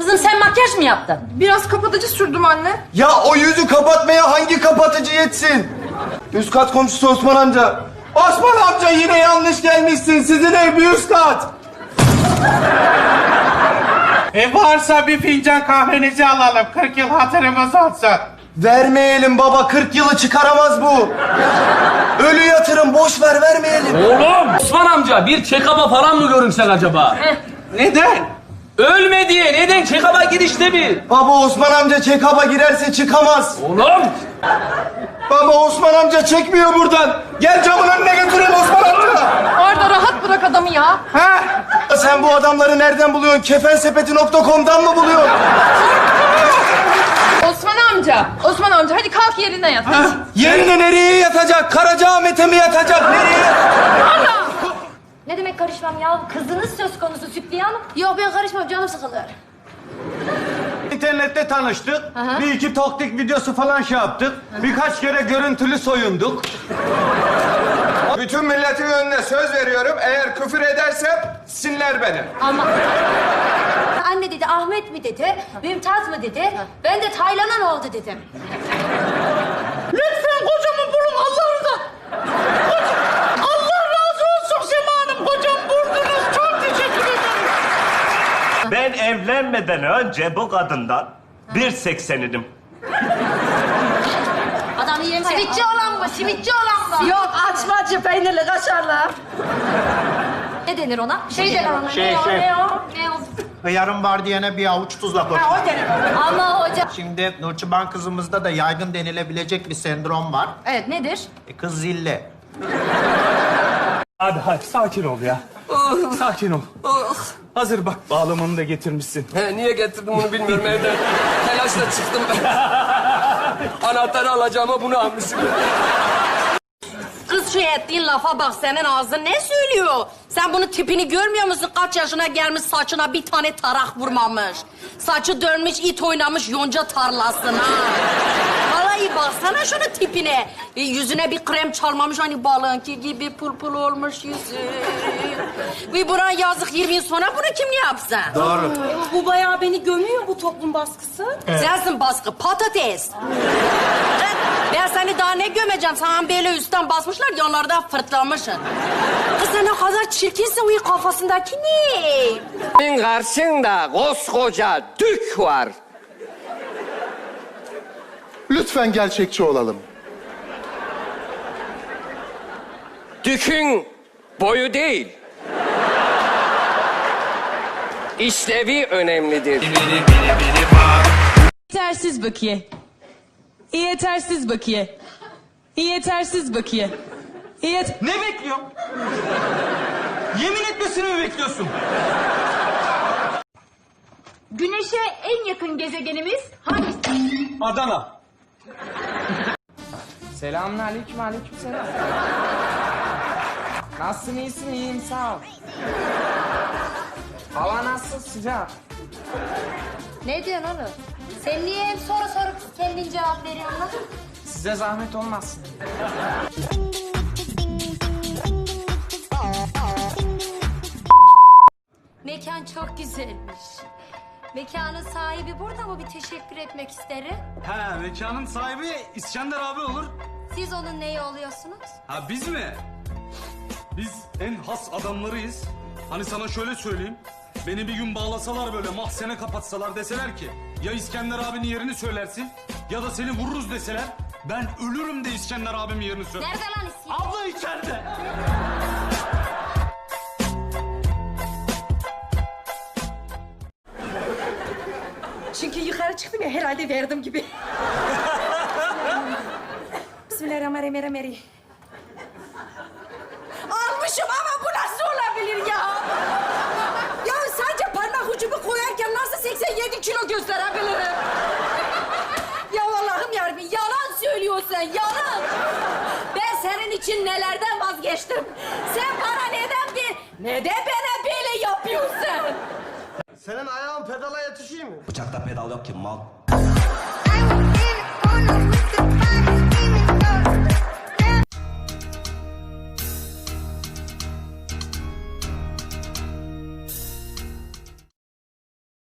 Kızım sen makyaj mı yaptın? Biraz kapatıcı sürdüm anne. Ya o yüzü kapatmaya hangi kapatıcı yetsin? Üst kat komşusu Osman amca. Osman amca yine yanlış gelmişsin. Sizin ev bir üst kat. E varsa bir fincan kahvenizi alalım. 40 yıl hatırımız olsun. Vermeyelim baba 40 yılı çıkaramaz bu. Ölü yatırım boş ver vermeyelim. Oğlum Osman amca bir check-up'a falan mı görünsek acaba? Neden? Ölme diye neden check-up'a girişte bir? Baba Osman amca check-up'a girerse çıkamaz. Oğlum Baba Osman amca çekmiyor buradan. Gel camın önüne götüreyim Osman amca. Arda rahat bırak adamı ya. Ha? Sen bu adamları nereden buluyorsun? Kefensepeti.com'dan mı buluyorsun? Osman amca. Osman amca hadi kalk yerine yat. hadi. Yerine nereye yatacak? Karacaahmet'e mi yatacak? Nereye? Ne demek karışmam ya? Kızınız söz konusu Sütliye Hanım. Yok ben karışmam canım sıkılır. İnternette tanıştık. Bir iki toktik videosu falan şey yaptık. Birkaç kere görüntülü soyunduk. Bütün milletin önüne söz veriyorum. Eğer küfür edersem sinirler beni. Ama... Anne dedi Ahmet mi dedi, Mümtaz mı dedi. Ben de Taylan'a ne oldu dedim. Lütfen kocamı bulun Allah'ınıza. Allah razı olsun Sema Hanım. Kocam buldunuz. Çok teşekkür ederim. Ben evlenmeden önce bu kadından 1.80'idim. Adam yiyeyim Simitçi olan mı? Simitçi olan mı? Yok açmacı peynirli kaşarlı. Ne denir ona? Şey de bana. Şey, ne o, şey. ne o? Ne o? Hıyarın var diyene bir avuç tuzla koş. Ama hocam. Şimdi Nurçuban kızımızda da yaygın denilebilecek bir sendrom var. Evet nedir? E, kız zille. Hadi hadi sakin ol ya. Sakin ol. Hazır bak bağlamanı da getirmişsin. He, niye getirdim onu bilmiyorum evden. Telaşla çıktım. Anahtarı alacağıma bunu almışım. Kız şu ettiğin lafa bak senin ağzın ne söylüyor? Sen bunun tipini görmüyor musun? Kaç yaşına gelmiş saçına bir tane tarak vurmamış. Saçı dönmüş it oynamış yonca tarlasına. Vallahi baksana şunun tipine. E, yüzüne bir krem çalmamış hani balınki gibi pul pul olmuş yüzü. Ve buna yazık 20 yıl sonra bunu kim ne yapsın? Doğru. Bu bayağı beni gömüyor bu toplum baskısı. Sensin baskı, patates. ben seni daha ne gömeceğim? Sana böyle üstten basmışlar, yanlardan fırtlamışsın. Kız sen ne kadar çirkinsin, o kafasındaki ne? Senin karşında koskoca dük var. Lütfen gerçekçi olalım. Dükün boyu değil. İşlevi önemlidir. Yetersiz bakiye. Yetersiz bakiye. Yetersiz bakiye. Yet Ne bekliyorsun? Yemin etmesini mi bekliyorsun? Güneşe en yakın gezegenimiz hangisi? Adana. Selamünaleyküm aleyküm selam. Nasılsın iyisin iyiyim sağ ol. Hava nasıl sıcak? Ne diyorsun oğlum? Sen niye hem soru sorup kendin cevap veriyorsun lan? Size zahmet olmasın. Mekan çok güzelmiş. Mekanın sahibi burada mı? Bir teşekkür etmek isterim. Ha mekanın sahibi İskender abi olur. Siz onun neyi oluyorsunuz? Ha biz mi? Biz en has adamlarıyız. Hani sana şöyle söyleyeyim. Beni bir gün bağlasalar böyle mahzene kapatsalar deseler ki ya İskender abinin yerini söylersin ya da seni vururuz deseler ben ölürüm de İskender abimin yerini söyler. Nerede lan isim? Abla içeride. Çünkü yukarı çıktım ya herhalde verdim gibi. Bismillahirrahmanirrahim. Almışım ama bu nasıl olabilir ya? Ya sadece parmak ucumu koyarken nasıl 87 kilo gösterebilirim? ya Allah'ım yarabbim yalan söylüyorsun yalan. Ben senin için nelerden vazgeçtim. Sen bana neden bir... Neden bana böyle yapıyorsun? Senin ayağın pedala yetişiyor mu? Bıçakta pedal yok ki mal.